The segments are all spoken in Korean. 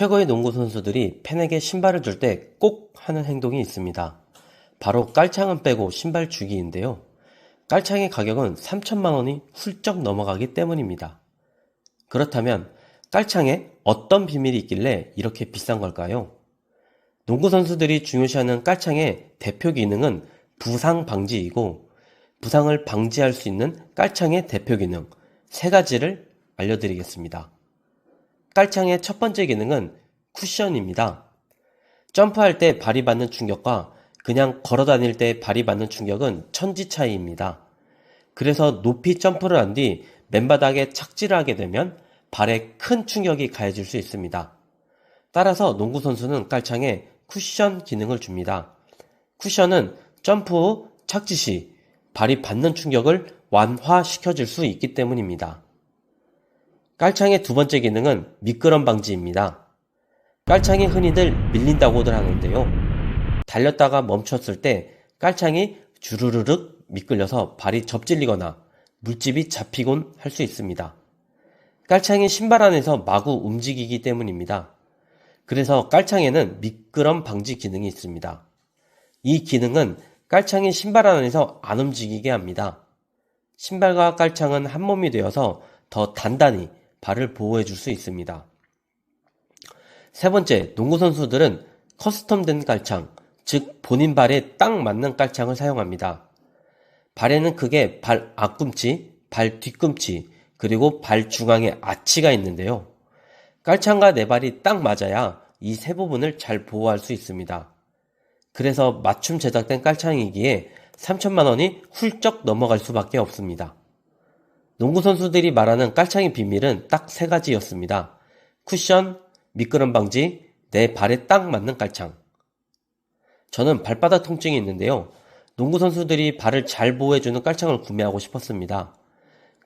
최고의 농구 선수들이 팬에게 신발을 줄 때 꼭 하는 행동이 있습니다. 바로 깔창은 빼고 신발 주기인데요. 깔창의 가격은 3천만 원이 훌쩍 넘어가기 때문입니다. 그렇다면 깔창에 어떤 비밀이 있길래 이렇게 비싼 걸까요? 농구 선수들이 중요시하는 깔창의 대표 기능은 부상 방지이고 부상을 방지할 수 있는 깔창의 대표 기능 세 가지를 알려드리겠습니다. 깔창의 첫 번째 기능은 쿠션입니다. 점프할 때 발이 받는 충격과 그냥 걸어 다닐 때 발이 받는 충격은 천지 차이입니다. 그래서 높이 점프를 한 뒤 맨바닥에 착지를 하게 되면 발에 큰 충격이 가해질 수 있습니다. 따라서 농구 선수는 깔창에 쿠션 기능을 줍니다. 쿠션은 점프 후 착지 시 발이 받는 충격을 완화시켜 줄 수 있기 때문입니다. 깔창의 두 번째 기능은 미끄럼 방지입니다. 깔창이 흔히들 밀린다고들 하는데요. 달렸다가 멈췄을 때 깔창이 주르르륵 미끌려서 발이 접질리거나 물집이 잡히곤 할 수 있습니다. 깔창이 신발 안에서 마구 움직이기 때문입니다. 그래서 깔창에는 미끄럼 방지 기능이 있습니다. 이 기능은 깔창이 신발 안에서 안 움직이게 합니다. 신발과 깔창은 한 몸이 되어서 더 단단히 발을 보호해 줄 수 있습니다. 세 번째, 농구 선수들은 커스텀된 깔창, 즉 본인 발에 딱 맞는 깔창을 사용합니다. 발에는 크게 발 앞꿈치, 발 뒤꿈치, 그리고 발 중앙에 아치가 있는데요. 깔창과 내 발이 딱 맞아야 이 세 부분을 잘 보호할 수 있습니다. 그래서 맞춤 제작된 깔창이기에 3천만 원이 훌쩍 넘어갈 수밖에 없습니다. 농구 선수들이 말하는 깔창의 비밀은 딱 세 가지였습니다. 쿠션, 미끄럼 방지, 내 발에 딱 맞는 깔창. 저는 발바닥 통증이 있는데요. 농구 선수들이 발을 잘 보호해주는 깔창을 구매하고 싶었습니다.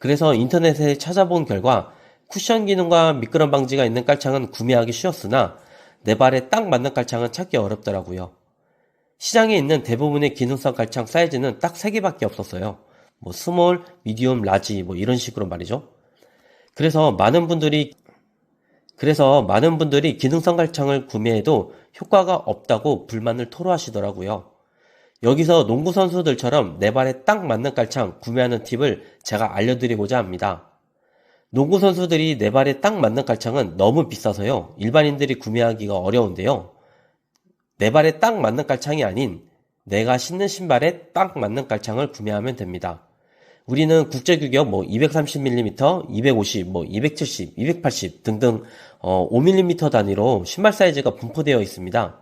그래서 인터넷에 찾아본 결과 쿠션 기능과 미끄럼 방지가 있는 깔창은 구매하기 쉬웠으나 내 발에 딱 맞는 깔창은 찾기 어렵더라고요. 시장에 있는 대부분의 기능성 깔창 사이즈는 딱 3개밖에 없었어요. 뭐 스몰, 미디움, 라지 뭐 이런 식으로 말이죠. 그래서 많은 분들이 그래서 많은 분들이 기능성 깔창을 구매해도 효과가 없다고 불만을 토로하시더라고요. 여기서 농구 선수들처럼 내 발에 딱 맞는 깔창 구매하는 팁을 제가 알려드리고자 합니다. 농구 선수들이 내 발에 딱 맞는 깔창은 너무 비싸서요. 일반인들이 구매하기가 어려운데요. 내 발에 딱 맞는 깔창이 아닌 내가 신는 신발에 딱 맞는 깔창을 구매하면 됩니다. 우리는 국제 규격 뭐 230mm, 250, 뭐 270, 280 등등 어 5mm 단위로 신발 사이즈가 분포되어 있습니다.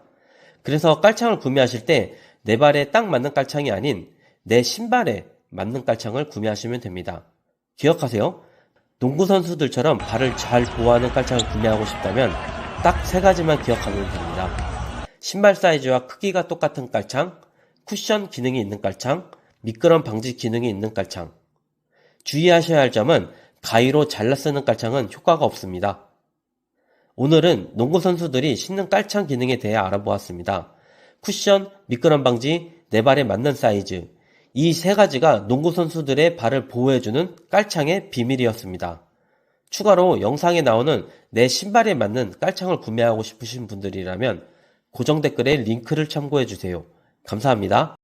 그래서 깔창을 구매하실 때 내 발에 딱 맞는 깔창이 아닌 내 신발에 맞는 깔창을 구매하시면 됩니다. 기억하세요. 농구 선수들처럼 발을 잘 보호하는 깔창을 구매하고 싶다면 딱 세 가지만 기억하면 됩니다. 신발 사이즈와 크기가 똑같은 깔창, 쿠션 기능이 있는 깔창, 미끄럼 방지 기능이 있는 깔창. 주의하셔야 할 점은 가위로 잘라 쓰는 깔창은 효과가 없습니다. 오늘은 농구 선수들이 신는 깔창 기능에 대해 알아보았습니다. 쿠션, 미끄럼 방지, 내 발에 맞는 사이즈. 이 세 가지가 농구 선수들의 발을 보호해주는 깔창의 비밀이었습니다. 추가로 영상에 나오는 내 신발에 맞는 깔창을 구매하고 싶으신 분들이라면 고정 댓글에 링크를 참고해 주세요. 감사합니다.